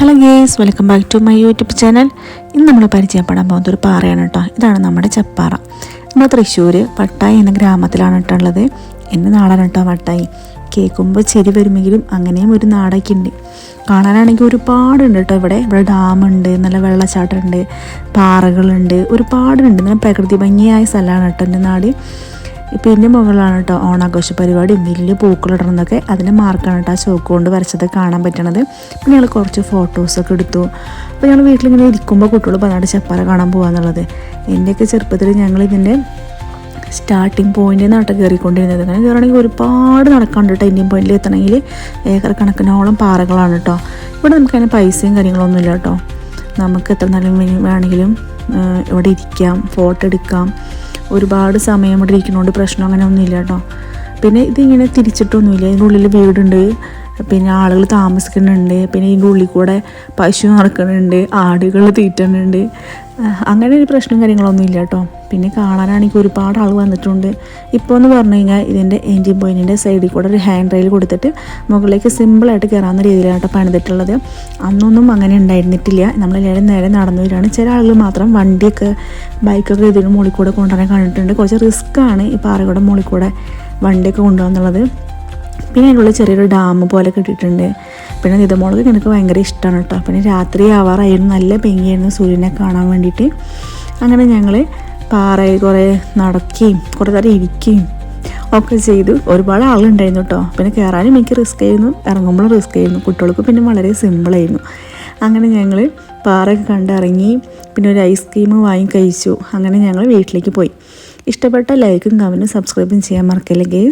Hello guys welcome back to my YouTube channel ഇന്ന് നമ്മൾ പരിചയപ്പെടാൻ പോകുന്ന ഒരു പാറയാണ് കേട്ടോ. ഇതാണ് നമ്മുടെ ചെപ്പാറ. നമ്മൾ തൃശ്ശൂർ വട്ടായി എന്ന ഗ്രാമത്തിലാണ് കേട്ടോ ഉള്ളത്. എന്റെ നാടാണ് കേട്ടോ വട്ടായി. കേൾക്കുമ്പോൾ ചെരി വരുമെങ്കിലും അങ്ങനെയും ഒരു നാടൊക്കെ ഉണ്ട്. കാണാനാണെങ്കിൽ ഒരുപാടുണ്ട് കേട്ടോ ഇവിടെ. ഇവിടെ ഡാമുണ്ട് നല്ല വെള്ളച്ചാട്ടമുണ്ട് പാറകളുണ്ട് ഒരുപാടുണ്ട്. നല്ല പ്രകൃതി ഭംഗിയായ സ്ഥലമാണ് കേട്ടോ എന്റെ നാട്. എന്റെ മുകളിലാണ് കേട്ടോ ഓണാഘോഷ പരിപാടിയും വലിയ പൂക്കളിടണമെന്നൊക്കെ അതിന്റെ മാർക്കാണ് കേട്ടോ ആ ചോക്ക് കൊണ്ട് വരച്ചത് കാണാൻ പറ്റണത്. പിന്നെ ഞങ്ങൾ കുറച്ച് ഫോട്ടോസൊക്കെ എടുത്തു. അപ്പോൾ ഞങ്ങൾ വീട്ടിലിങ്ങനെ ഇരിക്കുമ്പോൾ കുട്ടികൾ പറഞ്ഞിട്ട് ചെപ്പാറ കാണാൻ പോകാന്നുള്ളത് എന്റെയൊക്കെ ചെറുപ്പത്തിൽ ഞങ്ങൾ ഇതിന്റെ സ്റ്റാർട്ടിങ് പോയിന്റിൽ നിന്നാണ് കയറിക്കൊണ്ടിരുന്നത് അങ്ങനെ കയറണമെങ്കിൽ ഒരുപാട് നടക്കാണ്ട് കേട്ടോ ഇന്ത്യൻ പോയിന്റിൽ എത്തണമെങ്കിൽ ഏക്കർ കണക്കിനോളം പാറകളാണ് കേട്ടോ ഇവിടെ നമുക്ക് അതിന് പൈസയും കാര്യങ്ങളൊന്നുമില്ല കേട്ടോ നമുക്ക് എത്ര നല്ല വേണമെങ്കിലും ഇവിടെ ഇരിക്കാം ഫോട്ടോ എടുക്കാം. ഒരുപാട് സമയം ഇവിടെ ഇരിക്കുന്നതുകൊണ്ട് പ്രശ്നം അങ്ങനെ ഒന്നുമില്ല കേട്ടോ പിന്നെ ഇതിങ്ങനെ തിരിച്ചിട്ടൊന്നുമില്ല. ഇതിനുള്ളിൽ വീടുണ്ട്. പിന്നെ ആളുകൾ താമസിക്കുന്നുണ്ട്. പിന്നെ ഇതിന്റെ ഉള്ളിൽ കൂടെ പശു നടക്കുന്നുണ്ട്. ആടുകൾ തീറ്റുന്നുണ്ട് അങ്ങനെ ഒരു പ്രശ്നം കാര്യങ്ങളൊന്നും ഇല്ല കേട്ടോ പിന്നെ കാണാനാണെങ്കിൽ ഒരുപാട് ആൾ വന്നിട്ടുണ്ട്. ഇപ്പോൾ എന്ന് പറഞ്ഞു കഴിഞ്ഞാൽ ഇതിന്റെ എൻജിൻ പോയിന്റിന്റെ സൈഡിൽ കൂടെ ഒരു ഹാൻഡ് റെയിൽ കൊടുത്തിട്ട് മുകളിലേക്ക് സിമ്പിളായിട്ട് കയറാവുന്ന രീതിയിലാണ് പണിതിട്ടുള്ളത്. അന്നൊന്നും അങ്ങനെ ഉണ്ടായിരുന്നിട്ടില്ല. നമ്മളെല്ലാവരും നേരെ നടന്നു വരികയാണ്. ചില ആളുകൾ മാത്രം വണ്ടിയൊക്കെ ബൈക്കൊക്കെ ഇതിന് മുകളിൽ കൂടെ കൊണ്ടുവരാൻ കണ്ടിട്ടുണ്ട്. കുറച്ച് റിസ്ക്കാണ് ഈ പാറയുടെ മുകളിൽ കൂടെ വണ്ടിയൊക്കെ കൊണ്ടുപോകുന്നുള്ളത് പിന്നെ അതിനുള്ള ചെറിയൊരു ഡാം പോലെ കിട്ടിയിട്ടുണ്ട്. പിന്നെ നിതമുളക് എനിക്ക് ഭയങ്കര ഇഷ്ടമാണ് കേട്ടോ. പിന്നെ രാത്രി ആവാറായിരുന്നു. നല്ല ഭംഗിയായിരുന്നു സൂര്യനെ കാണാൻ വേണ്ടിയിട്ട്. അങ്ങനെ ഞങ്ങൾ പാറയിൽ കുറേ നടക്കുകയും കുറേ നേരം ഇരിക്കുകയും ഒക്കെ ചെയ്തു. ഒരുപാട് ആളുണ്ടായിരുന്നു കേട്ടോ. പിന്നെ കയറാനും എനിക്ക് റിസ്ക് ആയിരുന്നു. ഇറങ്ങുമ്പോഴും റിസ്ക് ആയിരുന്നു. കുട്ടികൾക്ക് പിന്നെ വളരെ സിമ്പിളായിരുന്നു അങ്ങനെ ഞങ്ങൾ പാറയൊക്കെ കണ്ടിറങ്ങി പിന്നെ ഒരു ഐസ്ക്രീം വാങ്ങി കഴിച്ചു. അങ്ങനെ ഞങ്ങൾ വീട്ടിലേക്ക് പോയി. ഇഷ്ടപ്പെട്ട ലൈക്കും കമന്റും സബ്സ്ക്രൈബും ചെയ്യാൻ മറക്കില്ലെങ്കിൽ